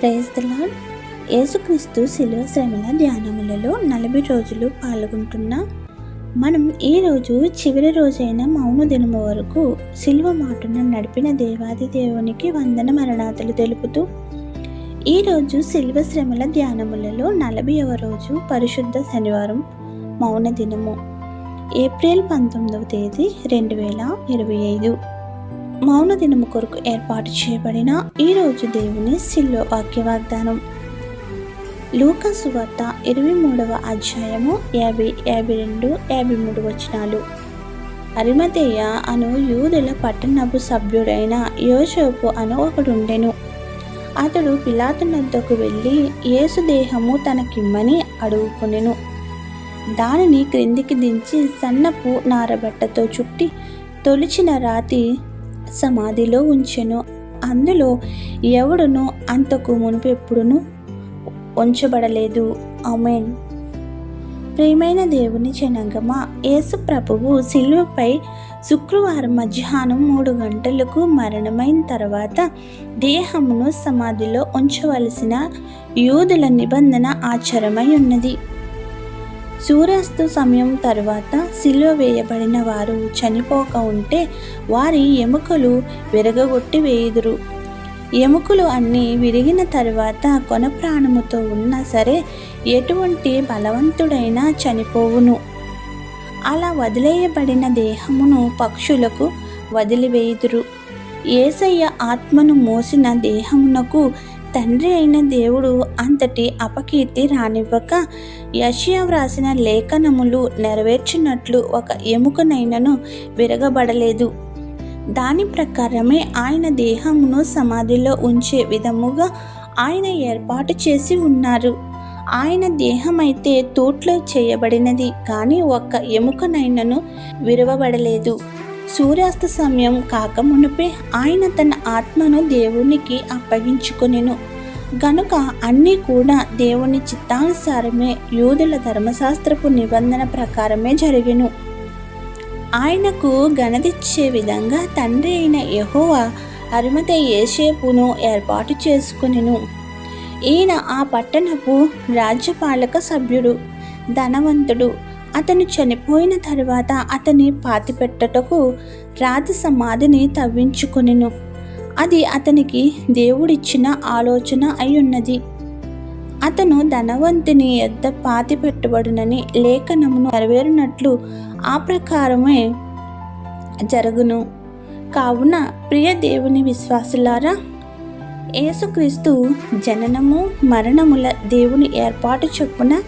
Praise the lord. యేసుక్రీస్తు శిలువ శ్రమల ధ్యానములలో నలభై రోజులు పాల్గొంటున్న మనం ఈ రోజు చివరి రోజైన మౌన దినము వరకు శిల్వ మాటను నడిపిన దేవాది దేవునికి వందన మరణాతలు తెలుపుతూ ఈరోజు శిల్వ శ్రమల ధ్యానములలో నలభైవ రోజు పరిశుద్ధ శనివారం మౌన దినము. ఏప్రిల్ పంతొమ్మిదవ తేదీ రెండు వేల ఇరవై ఐదు. మౌన దినము కొరకు ఏర్పాటు చేయబడిన ఈరోజు దేవుని సిల్లో వాక్య వాగ్దానం లూకాసు వార్త ఇరవై మూడవ అధ్యాయము యాభై యాభై రెండు యాభై మూడు వచనాలు. అరిమతేయ అను యూదుల పట్టణపు సభ్యుడైన యోసేపు అను ఒకడుండెను. అతడు పిలాతునద్దకు వెళ్ళి యేసు దేహము తనకిమ్మని అడుగుకొనెను. దానిని క్రిందికి దించి సన్నపు నారబట్టతో చుట్టి తొలిచిన రాతి సమాధిలో ఉంచెను. అందులో ఎవడును అంతకు మునుపు ఎప్పుడును ఉంచబడలేదు. అమెన్ ప్రియమైన దేవుని జనంగమా యేసు ప్రభువు శిలువపై శుక్రవారం మధ్యాహ్నం మూడు గంటలకు మరణమైన తర్వాత దేహమును సమాధిలో ఉంచవలసిన యూదుల నిబంధన ఆచారమై ఉన్నది. సూర్యాస్త సమయం తర్వాత సిలువ వేయబడిన వారు చనిపోక ఉంటే వారి ఎముకలు విరగగొట్టి వేయుదురు. ఎముకలు అన్నీ విరిగిన తర్వాత కొన ప్రాణముతో ఉన్నా సరే ఎటువంటి బలవంతుడైనా చనిపోవును. అలా వదిలేయబడిన దేహమును పక్షులకు వదిలివేయుదురు. ఏసయ్య ఆత్మను మోసిన దేహమునకు తండ్రి అయిన దేవుడు అంతటి అపకీర్తి రానివ్వక యషియా వ్రాసిన లేఖనములు నెరవేర్చినట్లు ఒక ఎముకనైనను విరగబడలేదు. దాని ప్రకారమే ఆయన దేహమును సమాధిలో ఉంచే విధముగా ఆయన ఏర్పాటు చేసి ఉన్నారు. ఆయన దేహమైతే తూట్లో చేయబడినది కానీ ఒక్క ఎముకనైనను విరవబడలేదు. సూర్యాస్త సమయం కాకమునుపే ఆయన తన ఆత్మను దేవునికి అప్పగించుకొనెను. గనుక అన్నీ కూడా దేవుని చిత్తానుసారమే యూదుల ధర్మశాస్త్రపు నిబంధన ప్రకారమే జరిగెను. ఆయనకు గణదిచ్చే విధంగా తండ్రి అయిన యహోవా అరిమత ఏసేపును ఏర్పాటు చేసుకునేను. ఈయన ఆ పట్టణపు రాజ్యపాలక సభ్యుడు ధనవంతుడు అతను చనిపోయిన తర్వాత అతని పాతిపెట్టటకు రాతి సమాధిని తవ్వించుకొనెను. అది అతనికి దేవుడిచ్చిన ఆలోచన అయ్యున్నది. అతను ధనవంతుని యొద్ద పాతి పెట్టబడునని లేఖనమును నెరవేరినట్లు ఆ ప్రకారమే జరుగును. కావున ప్రియ దేవుని విశ్వాసులారా యేసుక్రీస్తు జననము మరణముల దేవుని ఏర్పాటు చొప్పున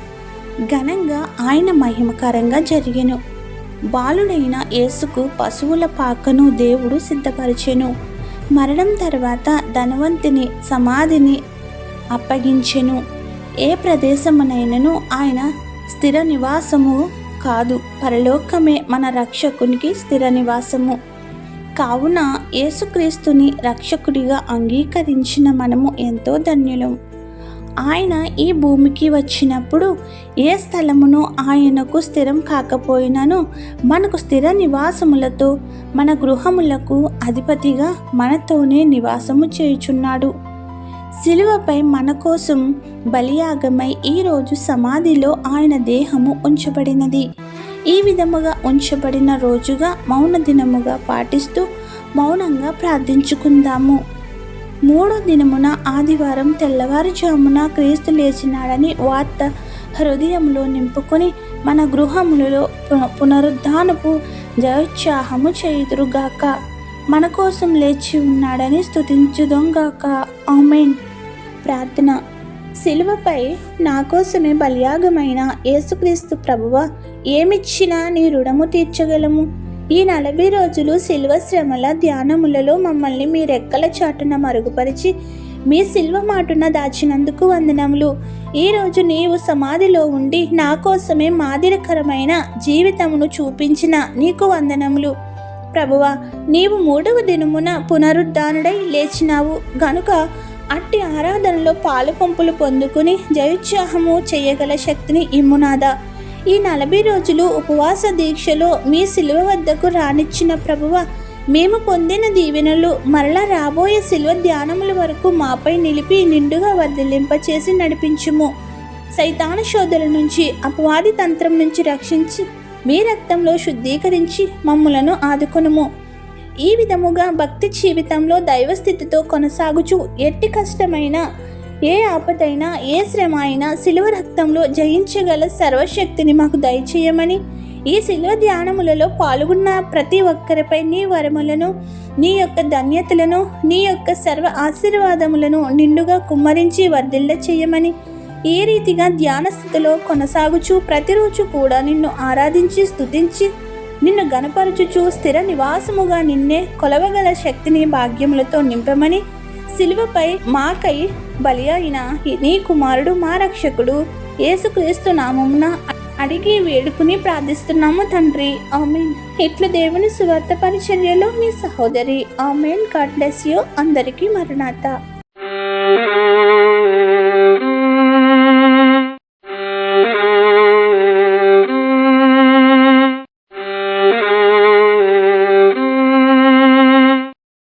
ఘనంగా ఆయన మహిమకరంగా జరిగెను. బాలుడైన యేసుకు పశువుల పాకను దేవుడు సిద్ధపరిచెను. మరణం తర్వాత ధనవంతుని సమాధిని అప్పగించెను. ఏ ప్రదేశమునైనను ఆయన స్థిర నివాసము కాదు. పరలోకమే మన రక్షకునికి స్థిర నివాసము. కావున యేసుక్రీస్తుని రక్షకుడిగా అంగీకరించిన మనము ఎంతో ధన్యులం. ఆయన ఈ భూమికి వచ్చినప్పుడు ఏ స్థలమును ఆయనకు స్థిరం కాకపోయినను మనకు స్థిర నివాసములతో మన గృహములకు అధిపతిగా మనతోనే నివాసము చేయుచున్నాడు. శిలువపై మన కోసం బలియాగమై ఈరోజు సమాధిలో ఆయన దేహము ఉంచబడినది. ఈ విధముగా ఉంచబడిన రోజుగా మౌన దినముగా పాటిస్తూ మౌనంగా ప్రార్థించుకుందాము. మూడో దినమున ఆదివారం తెల్లవారుజామున క్రీస్తు లేచినాడని వార్త హృదయంలో నింపుకొని మన గృహములలో పునరుద్ధానపు జయోత్సాహము చేయుదురుగాక. మన కోసం లేచి ఉన్నాడని స్థుతించుదోంగాక ఆమెన్. ప్రార్థన. శిలువపై నా కోసమే బలియాగమైన యేసుక్రీస్తు ప్రభువ ఏమిచ్చినా నీ రుణము తీర్చగలము. ఈ నలభై రోజులు శిల్వ శ్రమల ధ్యానములలో మమ్మల్ని మీ రెక్కల చాటున మరుగుపరిచి మీ శిల్వ మాటున దాచినందుకు వందనములు. ఈరోజు నీవు సమాధిలో ఉండి నా కోసమే మాదిరికరమైన జీవితమును చూపించిన నీకు వందనములు. ప్రభువా నీవు మూడవ దినమున పునరుద్ధానుడై లేచినావు. గనుక అట్టి ఆరాధనలో పాలు పంపులు పొందుకుని జయోత్సాహము చేయగల శక్తిని ఇమ్మునాదా ఈ నలభై రోజులు ఉపవాస దీక్షలో మీ శిలువ వద్దకు రానిచ్చిన ప్రభువ మేము పొందిన దీవెనలు మరలా రాబోయే శిలువ ధ్యానముల వరకు మాపై నిలిపి నిండుగా వర్ధలింపచేసి నడిపించుము. సైతాన శోధల నుంచి అపవాది తంత్రం నుంచి రక్షించి మీ రక్తంలో శుద్ధీకరించి మమ్ములను ఆదుకొనుము. ఈ విధముగా భక్తి జీవితంలో దైవస్థితితో కొనసాగుచు ఎట్టి కష్టమైన ఏ ఆపదైనా ఏ శ్రమ అయినా శిలువ రక్తంలో జయించగల సర్వశక్తిని మాకు దయచేయమని. ఈ శిలువ ధ్యానములలో పాల్గొన్న ప్రతి ఒక్కరిపై నీ వరములను నీ యొక్క ధన్యతలను నీ యొక్క సర్వ ఆశీర్వాదములను నిండుగా కుమ్మరించి వర్ధిల్ల చేయమని. ఈ రీతిగా ధ్యాన స్థితిలో కొనసాగుచు ప్రతిరోజు కూడా నిన్ను ఆరాధించి స్థుతించి నిన్ను గనపరచుచు స్థిర నివాసముగా నిన్నే కొలవగల శక్తిని భాగ్యములతో నింపమని. సిలువపై మాకై బలి అయిన నీ కుమారుడు మా రక్షకుడు యేసుక్రీస్తు నామమున అడిగి వేడుకుని ప్రార్థిస్తున్నాము తండ్రి. ఆమెన్. ఇట్లు దేవుని సువార్త పరిచర్యలో మీ సహోదరి ఆమెన్. God bless you. అందరికీ మరణాత.